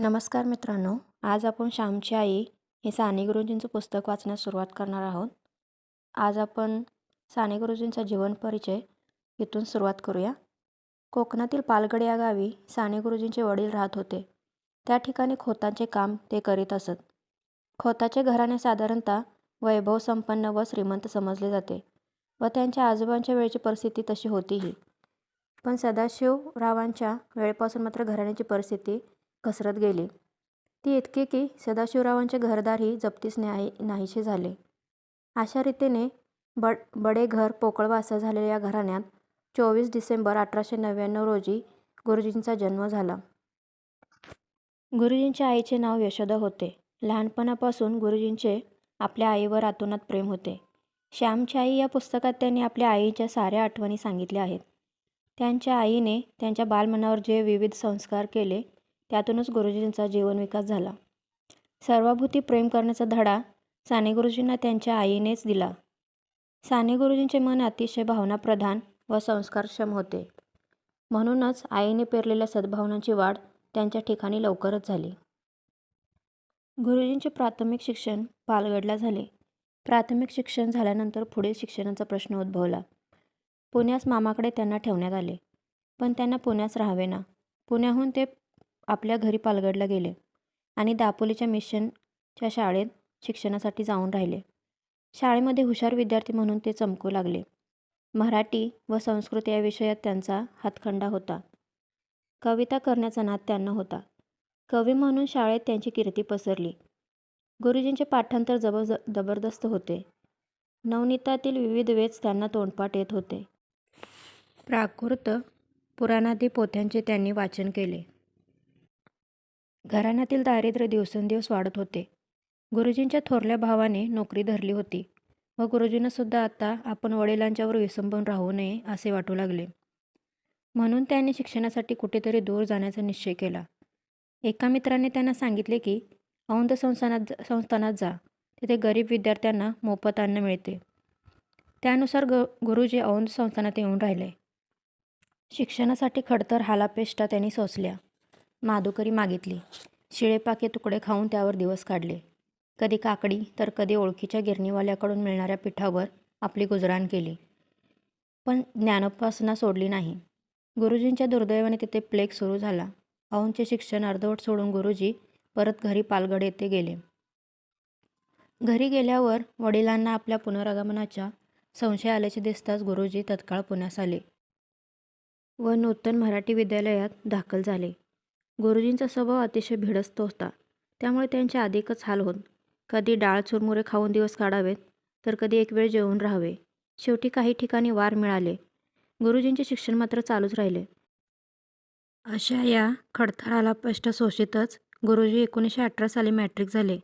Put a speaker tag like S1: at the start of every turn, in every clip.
S1: नमस्कार मित्रांनो आज आपण श्यामची आई हे साने गुरुजींचं पुस्तक वाचण्यास सुरुवात करणार आहोत. आज आपण साने गुरुजींचा जीवन परिचय इथून सुरुवात करूया. कोकणातील पालगड या गावी साने गुरुजींचे वडील राहत होते. त्या ठिकाणी खोतांचे काम ते करीत असत. खोताचे घराणे साधारणतः वैभव संपन्न व श्रीमंत समजले जाते व त्यांच्या आजोबांच्या वेळेची परिस्थिती तशी होतीही. पण सदाशिवरावांच्या वेळेपासून मात्र घराण्याची परिस्थिती घसरत गेली. ती इतकी की सदाशिवरावांचे घरदारही जप्तीस न्याय नाहीसे झाले. अशा रीतीने बड बडे घर पोकळवासा झालेल्या या घराण्यात चोवीस डिसेंबर अठराशे नव्याण्णव रोजी गुरुजींचा जन्म झाला. गुरुजींच्या आईचे नाव यशोदा होते. लहानपणापासून गुरुजींचे आपल्या आईवर आतोनात प्रेम होते. श्यामची आई या पुस्तकात त्यांनी आपल्या आईच्या साऱ्या आठवणी सांगितल्या आहेत. त्यांच्या आईने त्यांच्या बालमनावर जे विविध संस्कार केले त्यातूनच गुरुजींचा जीवनविकास झाला. सर्वाभूती प्रेम करण्याचा धडा साने गुरुजींना त्यांच्या आईनेच दिला. साने गुरुजींचे मन अतिशय भावनाप्रधान व संस्कारक्षम होते. म्हणूनच आईने पेरलेल्या सद्भावनांची वाढ त्यांच्या ठिकाणी लवकरच झाली. गुरुजींचे प्राथमिक शिक्षण पालगडला झाले. प्राथमिक शिक्षण झाल्यानंतर पुढील शिक्षणाचा प्रश्न उद्भवला. पुण्यास मामाकडे त्यांना ठेवण्यात आले. पण त्यांना पुण्यास राहावे ना. पुण्याहून ते आपल्या घरी पालगडला गेले आणि दापोलीच्या मिशनच्या शाळेत शिक्षणासाठी जाऊन राहिले. शाळेमध्ये हुशार विद्यार्थी म्हणून ते चमकू लागले. मराठी व संस्कृत या विषयात त्यांचा हातखंडा होता. कविता करण्याचा नाद त्यांना होता. कवी म्हणून शाळेत त्यांची कीर्ती पसरली. गुरुजींचे पाठांतर जबर जबरदस्त होते. नवनीतातील विविध वेच त्यांना तोंडपाठ येत होते. प्राकृत पुराणादी पोथ्यांचे त्यांनी वाचन केले. घराण्यातील दारिद्र्य दिवसेंदिवस वाढत होते. गुरुजींच्या थोरल्या भावाने नोकरी धरली होती. व गुरुजींनासुद्धा आता आपण वडिलांच्यावर विसंबून राहू नये असे वाटू लागले. म्हणून त्यांनी शिक्षणासाठी कुठेतरी दूर जाण्याचा निश्चय केला. एका मित्राने त्यांना सांगितले की औंध संस्थानात संस्थानात जा. तिथे गरीब विद्यार्थ्यांना मोफत अन्न मिळते. त्यानुसार ग गुरुजी औंध संस्थानात येऊन राहिले. शिक्षणासाठी खडतर हालापेष्टा त्यांनी सोसल्या. माधुकरी मागितली. शिळेपाके तुकडे खाऊन त्यावर दिवस काढले. कधी काकडी तर कधी ओळखीच्या गिरणीवाल्याकडून मिळणाऱ्या पिठावर आपली गुजराण केली. पण ज्ञानोपासना सोडली नाही. गुरुजींच्या दुर्दैवाने तिथे प्लेग सुरू झाला. औंधचे शिक्षण अर्धवट सोडून गुरुजी परत घरी पालगड येथे गेले. घरी गेल्यावर वडिलांना आपल्या पुनरागमनाच्या संशय आल्याचे दिसताच गुरुजी तत्काळ पुण्यास आले व नूतन मराठी विद्यालयात दाखल झाले. गुरुजींचा स्वभाव अतिशय भिडस्त होता. त्यामुळे त्यांचे अधिकच हाल होत. कधी डाळ चुरमुरे खाऊन दिवस काढावेत तर कधी एक वेळ जेवून राहावे. शेवटी काही ठिकाणी वार मिळाले. गुरुजींचे शिक्षण मात्र चालूच राहिले. अशा या खडथराला स्पष्ट शोषितच गुरुजी एकोणीसशे अठरा साली मॅट्रिक झाले.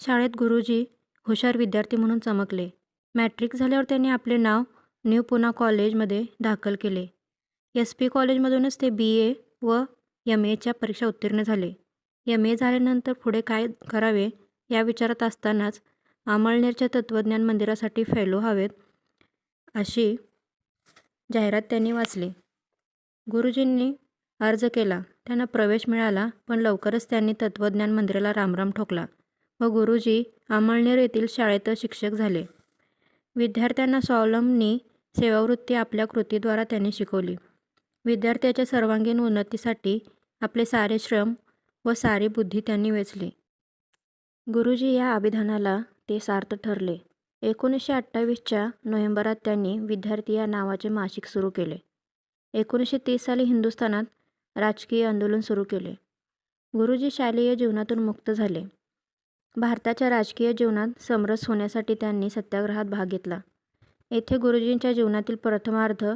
S1: शाळेत गुरुजी हुशार विद्यार्थी म्हणून चमकले. मॅट्रिक झाल्यावर त्यांनी आपले नाव न्यू पुना कॉलेजमध्ये दाखल केले. एस पी कॉलेजमधूनच ते बी ए व एम एच्या परीक्षा उत्तीर्ण झाले. एम ए झाल्यानंतर पुढे काय करावे या विचारात असतानाच अमळनेरच्या तत्त्वज्ञान मंदिरासाठी फेलो हवेत अशी जाहिरात त्यांनी वाचली. गुरुजींनी अर्ज केला. त्यांना प्रवेश मिळाला पण लवकरच त्यांनी तत्त्वज्ञान मंदिराला रामराम ठोकला व गुरुजी अमळनेर येथील शाळेत शिक्षक झाले. विद्यार्थ्यांना स्वावलंबनी सेवावृत्ती आपल्या कृतीद्वारा त्यांनी शिकवली. विद्यार्थ्याच्या सर्वांगीण उन्नतीसाठी आपले सारे श्रम व सारी बुद्धी त्यांनी वेचली. गुरुजी या अभिधानाला ते सार्थ ठरले. एकोणीसशे अठ्ठावीसच्या नोव्हेंबरात त्यांनी विद्यार्थी या नावाचे मासिक सुरू केले. एकोणीसशे तीस साली हिंदुस्थानात राजकीय आंदोलन सुरू केले. गुरुजी शालेय जीवनातून मुक्त झाले. भारताच्या राजकीय जीवनात समरस होण्यासाठी त्यांनी सत्याग्रहात भाग घेतला. येथे गुरुजींच्या जीवनातील प्रथमार्ध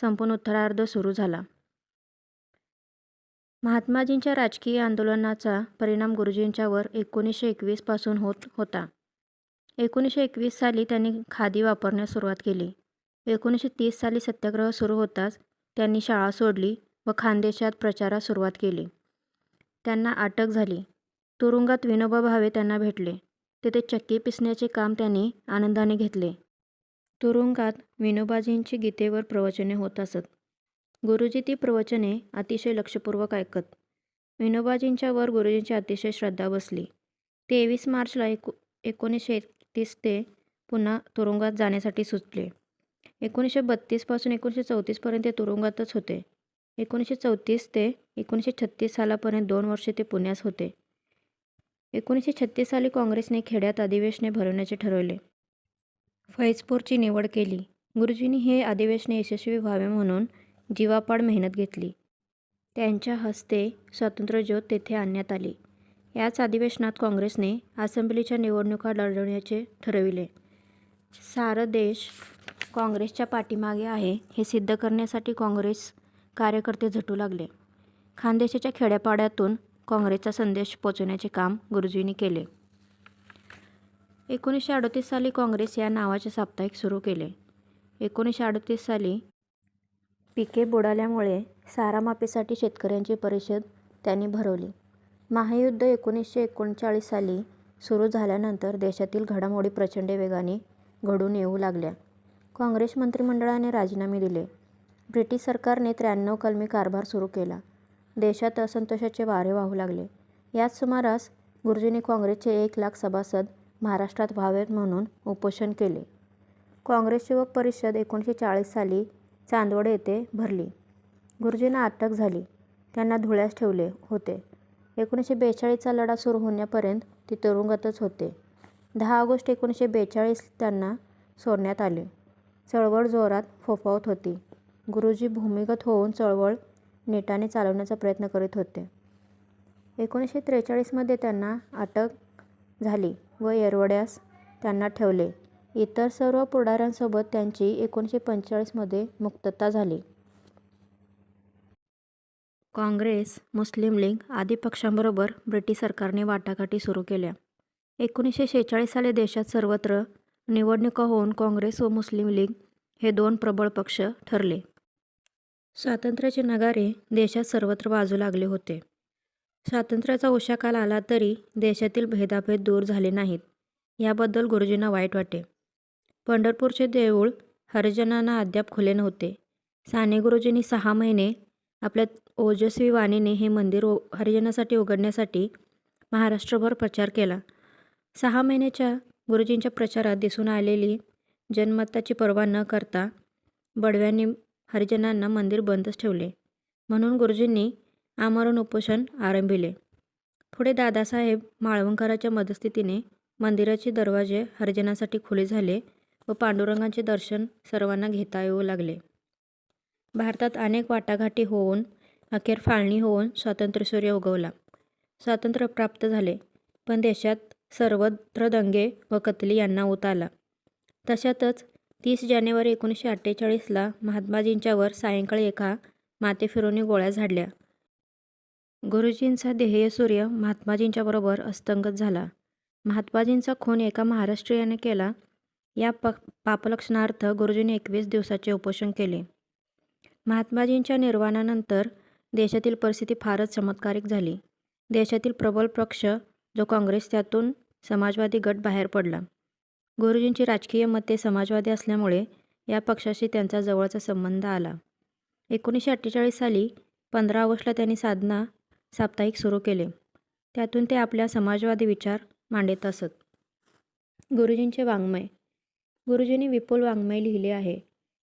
S1: संपूर्ण उत्तरार्ध सुरू झाला. महात्माजींच्या राजकीय आंदोलनाचा परिणाम गुरुजींच्यावर एकोणीसशे एकवीसपासून होत होता. एकोणीसशे एकवीस साली त्यांनी खादी वापरण्यास सुरुवात केली. एकोणीसशे तीस साली सत्याग्रह सुरू होताच त्यांनी शाळा सोडली व खानदेशात प्रचारास सुरुवात केली. त्यांना अटक झाली. तुरुंगात विनोबा भावे त्यांना भेटले. तेथे चक्की पिसण्याचे काम त्यांनी आनंदाने घेतले. तुरुंगात विनोबाजींची गीतेवर प्रवचने होत असत. गुरुजी ती प्रवचने अतिशय लक्षपूर्वक ऐकत. विनोबाजींच्यावर गुरुजींची अतिशय श्रद्धा बसली. तेवीस मार्चला एकू एकोणीसशे एकतीस ते पुन्हा तुरुंगात जाण्यासाठी सुचले एकोणीसशे बत्तीसपासून एकोणीसशे चौतीसपर्यंत ते तुरुंगातच होते. एकोणीसशे चौतीस ते एकोणीसशे छत्तीस सालापर्यंत दोन वर्षे ते पुण्यास होते. एकोणीसशे छत्तीस साली काँग्रेसने खेड्यात अधिवेशने भरवण्याचे ठरवले. फैजपूरची निवड केली. गुरुजींनी हे अधिवेशने यशस्वी व्हावे म्हणून जीवापाड मेहनत घेतली. त्यांच्या हस्ते स्वातंत्र्यज्योत तेथे आणण्यात आली. याच अधिवेशनात काँग्रेसने असेंब्लीच्या निवडणुका लढवण्याचे ठरविले. सारा देश काँग्रेसच्या पाठीमागे आहे हे सिद्ध करण्यासाठी काँग्रेस कार्यकर्ते झटू लागले. खानदेशाच्या खेड्यापाड्यातून काँग्रेसचा संदेश पोचवण्याचे काम गुरुजींनी केले. एकोणीसशे अडतीस साली काँग्रेस या नावाचे साप्ताहिक सुरू केले. एकोणीसशे अडतीस साली पिके बुडाल्यामुळे सारा माफीसाठी शेतकऱ्यांची परिषद त्यांनी भरवली. महायुद्ध एकोणीसशे एकोणचाळीस साली सुरू झाल्यानंतर देशातील घडामोडी प्रचंड वेगाने घडून येऊ लागल्या. काँग्रेस मंत्रिमंडळाने राजीनामे दिले. ब्रिटिश सरकारने त्र्याण्णव कलमी कारभार सुरू केला. देशात असंतोषाचे वारे वाहू लागले. याच सुमारास गुरुजींनी काँग्रेसचे एक लाख सभासद महाराष्ट्रात व्हावेत म्हणून उपोषण केले. काँग्रेस युवक परिषद एकोणीसशे चाळीस साली चांदवड येथे भरली. गुरुजींना अटक झाली. त्यांना धुळ्यास ठेवले होते. एकोणीसशे बेचाळीसचा लढा सुरू होण्यापर्यंत ते तुरुंगातच होते. दहा ऑगस्ट एकोणीसशे बेचाळीस त्यांना सोडण्यात आले. चळवळ जोरात फोफावत होती. गुरुजी भूमिगत होऊन चळवळ नेटाने चालवण्याचा प्रयत्न करीत होते. एकोणीसशे त्रेचाळीसमध्ये त्यांना अटक झाली व येरवड्यास त्यांना ठेवले. इतर सर्व पुढाऱ्यांसोबत त्यांची एकोणीसशे पंचेचाळीसमध्ये मुक्तता झाली. काँग्रेस मुस्लिम लीग आदी पक्षांबरोबर ब्रिटिश सरकारने वाटाघाटी सुरू केल्या. एकोणीसशे शेहेचाळीस साली देशात सर्वत्र निवडणुका होऊन काँग्रेस व मुस्लिम लीग हे दोन प्रबळ पक्ष ठरले. स्वातंत्र्याचे नगारे देशात सर्वत्र वाजू लागले होते. स्वातंत्र्याचा उशाकाल आला तरी देशातील भेदाभेद दूर झाले नाहीत. याबद्दल गुरुजींना वाईट वाटे. पंढरपूरचे देऊळ हरिजनांना अद्याप खुले नव्हते. साने गुरुजींनी सहा महिने आपल्या ओजस्वी वाणीने हे मंदिर ओ हरिजनासाठी उघडण्यासाठी महाराष्ट्रभर प्रचार केला. सहा महिन्याच्या गुरुजींच्या प्रचारात दिसून आलेली जनमताची पर्वा न करता बडव्यांनी हरिजनांना मंदिर बंदच ठेवले. म्हणून गुरुजींनी आमरण उपोषण आरंभिले. पुढे दादासाहेब माळवंकराच्या मदस्तीने मंदिराचे दरवाजे हरिजनांसाठी खुले झाले. व पांडुरंगाचे दर्शन सर्वांना घेता येऊ लागले. भारतात अनेक वाटाघाटी होऊन अखेर फाळणी होऊन स्वातंत्र्यसूर्य उगवला. स्वातंत्र्य प्राप्त झाले पण देशात सर्वत्र दंगे व कतली यांना उत आला. तशातच तीस जानेवारी एकोणीसशे अठ्ठेचाळीसला महात्माजींच्यावर सायंकाळी एका माथेफिरूंनी गोळ्या झाडल्या. गुरुजींचा ध्येय सूर्य महात्माजींच्याबरोबर अस्तंगत झाला. महात्माजींचा खून एका महाराष्ट्रीयाने केला या प पापलक्षणार्थ गुरुजींनी एकवीस दिवसाचे उपोषण केले. महात्माजींच्या निर्वाणानंतर देशातील परिस्थिती फारच चमत्कारिक झाली. देशातील प्रबल पक्ष जो काँग्रेस त्यातून समाजवादी गट बाहेर पडला. गुरुजींची राजकीय मते समाजवादी असल्यामुळे या पक्षाशी त्यांचा जवळचा संबंध आला. एकोणीसशे अठ्ठेचाळीस साली पंधरा ऑगस्टला त्यांनी साधना साप्ताहिक सुरू केले. त्यातून ते आपल्या समाजवादी विचार मांडत असत गुरुजींचे वाङ्मय गुरुजींनी विपुल वाङ्मय लिहिले आहे.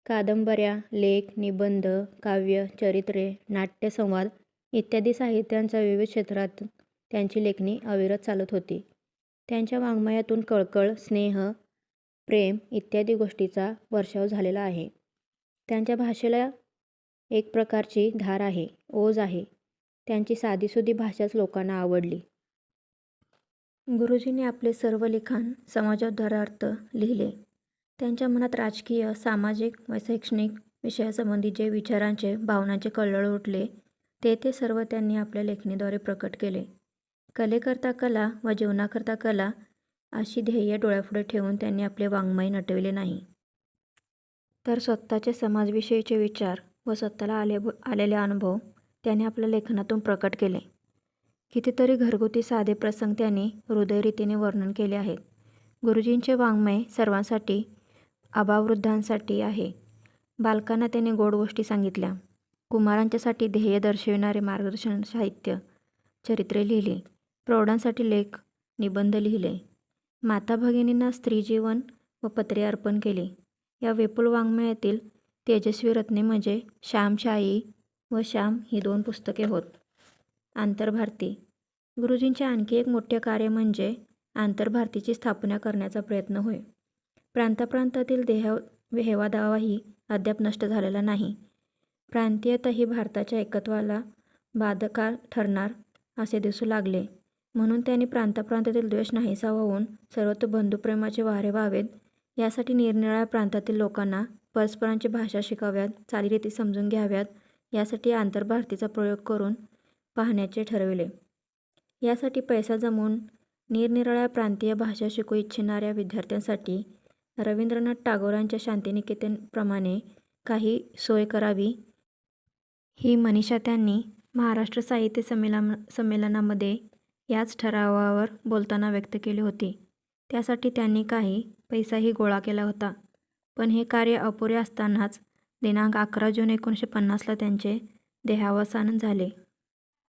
S1: कादंबऱ्या लेख निबंध काव्य चरित्रे नाट्यसंवाद इत्यादी साहित्यांच्या विविध क्षेत्रात त्यांची लेखणी अविरत चालत होती. त्यांच्या वाङ्मयातून कळकळ स्नेह प्रेम इत्यादी गोष्टीचा वर्षाव झालेला आहे. त्यांच्या भाषेला एक प्रकारची धार आहे ओज आहे. त्यांची साधीसुधी भाषाच लोकांना आवडली. गुरुजींनी आपले सर्व लिखाण समाजोद्धारार्थ लिहिले. त्यांच्या मनात राजकीय सामाजिक व शैक्षणिक विषयासंबंधी जे विचारांचे भावनांचे कल्लोळ उठले ते ते सर्व त्यांनी आपल्या लेखणीद्वारे प्रकट केले. कलेकरता कला व जीवनाकरता कला अशी ध्येय डोळ्यापुढे ठेवून त्यांनी आपले वाङ्मय नटविले नाही. तर स्वतःचे समाजविषयीचे विचार व स्वतःला आले आलेले अनुभव त्यांनी आपल्या लेखनातून प्रकट केले. कितीतरी घरगुती साधे प्रसंग त्यांनी हृदयरीतीने वर्णन केले आहेत. गुरुजींचे वाङ्मय सर्वांसाठी आबावृद्धांसाठी आहे. बालकांना त्याने गोड गोष्टी सांगितल्या. कुमारांच्यासाठी ध्येय दर्शविणारे मार्गदर्शन साहित्य चरित्रे लिहिली. प्रौढांसाठी लेख निबंध लिहिले. माता भगिनींना स्त्रीजीवन व पत्रे अर्पण केले. या विपुल वाङ्मयातील तेजस्वी रत्ने म्हणजे श्यामशाही व श्याम ही दोन पुस्तके होत. आंतरभारती. गुरुजींचे आणखी एक मोठे कार्य म्हणजे आंतरभारतीची स्थापना करण्याचा प्रयत्न होय. प्रांताप्रांतातील देह हेवादावाही अद्याप नष्ट झालेला नाही. प्रांतीयताही भारताच्या एकत्वाला बाधकार ठरणार असे दिसू लागले. म्हणून त्यांनी प्रांताप्रांतातील द्वेष नाहीसा होऊन सर्वत्र बंधुप्रेमाचे वारे व्हावेत यासाठी निरनिराळ्या प्रांतातील लोकांना परस्परांची भाषा शिकाव्यात चालीरीती समजून घ्याव्यात यासाठी आंतरभारतीचा प्रयोग करून पाहण्याचे ठरविले. यासाठी पैसा जमवून निरनिराळ्या प्रांतीय भाषा शिकू इच्छिणाऱ्या विद्यार्थ्यांसाठी रवींद्रनाथ टागोरांच्या शांतिनिकेतनप्रमाणे काही सोय करावी. ही मनीषा त्यांनी महाराष्ट्र साहित्य संमेलन संमेलनामध्ये याच ठरावावर बोलताना व्यक्त केली होती. त्यासाठी त्यांनी काही पैसाही गोळा केला होता. पण हे कार्य अपुरे असतानाच दिनांक अकरा जून एकोणीसशे पन्नासला त्यांचे देहावसान झाले.